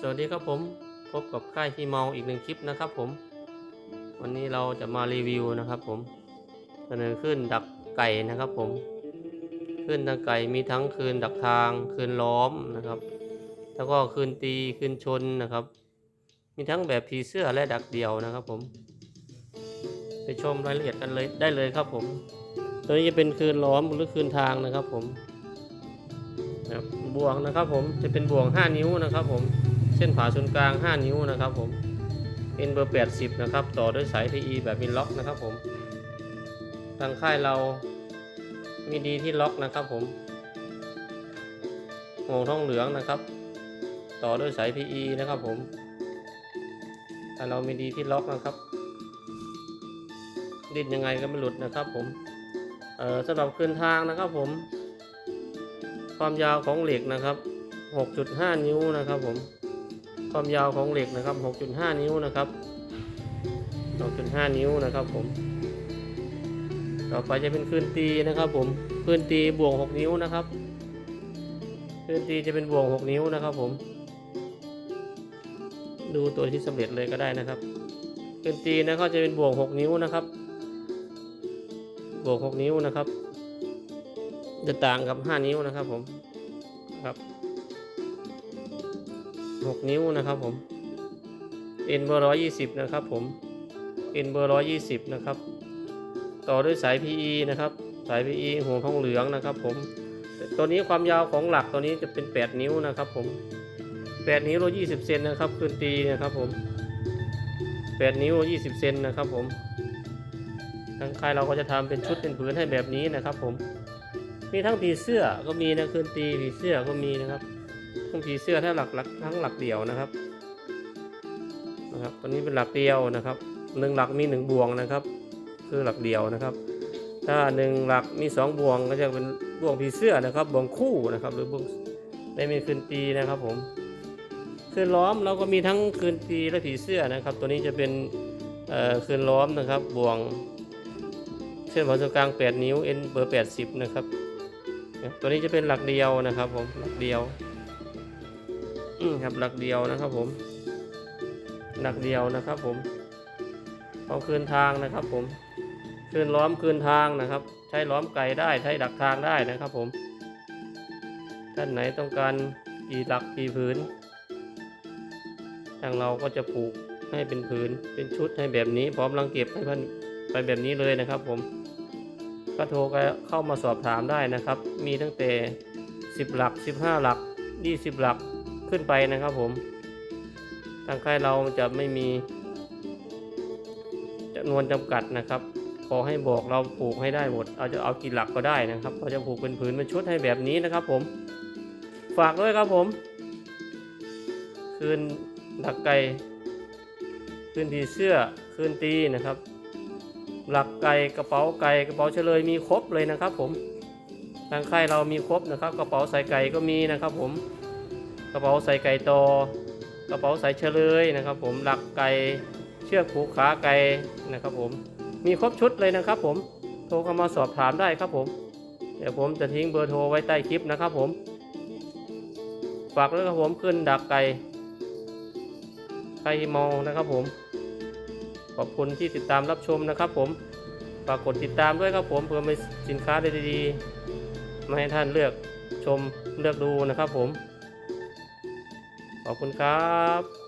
สวัสดีครับผมพบกับค่ายที่เมาอีกหนึ่งคลิปนะครับผม วันนี้เราจะมารีวิวนะครับผมเสนอขึ้นดักไก่นะครับผม ขึ้นดักไก่มีทั้งคืนดักทางคืนล้อมนะครับ แล้วก็คืนตีคืนชนนะครับ มีทั้งแบบผีเสื้อและดักเดี่ยวนะครับผม ไปชมรายละเอียดกันเลยได้เลยครับผม ตัวนี้จะเป็นคืนล้อมหรือคืนทางนะครับผม นะครับบ่วงนะครับผมจะเป็นบ่วง5นิ้วนะครับผมเส้นผ่าศูนย์กลาง 5 นิ้วนะครับผมเป็นเบอร์ 80 นะครับ ต่อด้วยสาย PE แบบมินล็อกนะครับผมทางค่ายเรามีดีที่ล็อกนะครับผมห่วงทองเหลืองนะครับ ต่อด้วยสาย PE นะครับผมแต่เรามีดีที่ล็อกนะครับดิ้นยังไงก็ไม่หลุดนะครับผมเออสำหรับคืนทางนะครับผม ความยาวของเหล็กนะครับ 6.5 นิ้วนะครับผม ความยาวของเหล็กนะครับ 6.5 นิ้วนะครับ 6.5 นิ้วนะครับผม ต่อไปจะเป็นคืนตีนะครับผมคืนตีบวก 6 นิ้วนะครับคืนตีจะเป็นบวก 6 นิ้วนะครับผม ดูตัวที่สำเร็จเลยก็ได้นะครับคืนตีนะก็จะเป็นบวก 6 นิ้วนะครับ บวก 6 นิ้วนะครับ จะต่างกับ5นิ้วนะครับผมครับ6นิ้วนะครับผม N เบอร์120นะครับผม N เบอร์120นะครับ ต่อด้วยสาย PE นะครับ สาย PE ห่วทองเหลืองนะครับผมตัวนี้ความยาวของหลักตัวนี้จะเป็น 8 นิ้วนะครับผม 8 นิ้ว120เซนนะครับคืนตีนะครับผม 8 นิ้ว120เซนนะครับผมทางค่ายเราก็จะทำเป็นชุดเป็นผืนให้แบบนี้นะครับผม มีทั้งผีเสื้อก็มีนะคืนตีผีเสื้อก็มีนะครับทั้งผีเสื้อถ้าหลักหลักทั้งหลักเดี่ยวนะครับนะครับตัวนี้เป็นหลักเดียวนะครับหนึ่งหลักมีหนึ่งบวงนะครับ คือหลักเดียวนะครับ ถ้าหนึ่งหลักมีสองบวงก็จะเป็นบวงผีเสื้อนะครับบวงคู่นะครับ หรือบวงไม่มีคืนตีนะครับผมคืนล้อมเราก็มีทั้งคืนตีและผีเสื้อนะครับ ตัวนี้จะเป็นคืนล้อมนะครับบวงเส้นผ่าศูนย์กลาง 8 นิ้ว N เบอร์ 80 นะครับ ตัวนี้จะเป็นหลักเดียวนะครับผมหลักเดียวอืมครับหลักเดียวนะครับผม หลักเดียวนะครับผมเอาคืนทางนะครับผมคืนล้อมคืนทางนะครับ ใช้ล้อมไก่ได้ใช้ดักทางได้นะครับผมท่านไหนต้องการกี่หลักกี่ผืน ทางเราก็จะผูกให้เป็นผืนเป็นชุดให้แบบนี้ พร้อมรังเก็บให้พันไปแบบนี้เลยนะครับผม ก็โทรเข้ามาสอบถามได้นะครับ มีตั้งแต่ 10 หลัก 15 หลัก 20 หลักขึ้นไปนะครับผม ทางค่ายเราจะไม่มีจำนวนจำกัดนะครับ ขอให้บอกเราปลูกให้ได้หมด เอาจะเอากี่หลักก็ได้นะครับเราจะปลูกเป็นผืนเป็นชุดให้แบบนี้นะครับ ผม ฝากด้วยครับผม คืนดักไก่คืนทีเสื้อคืนตีนะครับ หลักไก่กระเป๋าไก่กระเป๋าเฉลยมีครบเลยนะครับ ผมทางค่ายเรามีครบนะครับ กระเป๋าใส่ไก่ก็มีนะครับ ผมกระเป๋าใส่ไก่ตอกระเป๋าใส่เฉลยนะครับ ผมหลักไก่เชือกผูกขาไก่นะครับ ผมมีครบชุดเลยนะครับ ผมโทรเข้ามาสอบถามได้ครับผม เดี๋ยวผมจะทิ้งเบอร์โทรไว้ใต้คลิปนะครับ ผมฝากด้วยครับผมขึ้นดักไก่ไก่มองนะครับผม ขอบคุณที่ติดตามรับชมนะครับผมฝากกดติดตามด้วยครับผมเพื่อมีสินค้าดีๆมาให้ท่านเลือกชมเลือกดูนะครับผม ขอบคุณครับ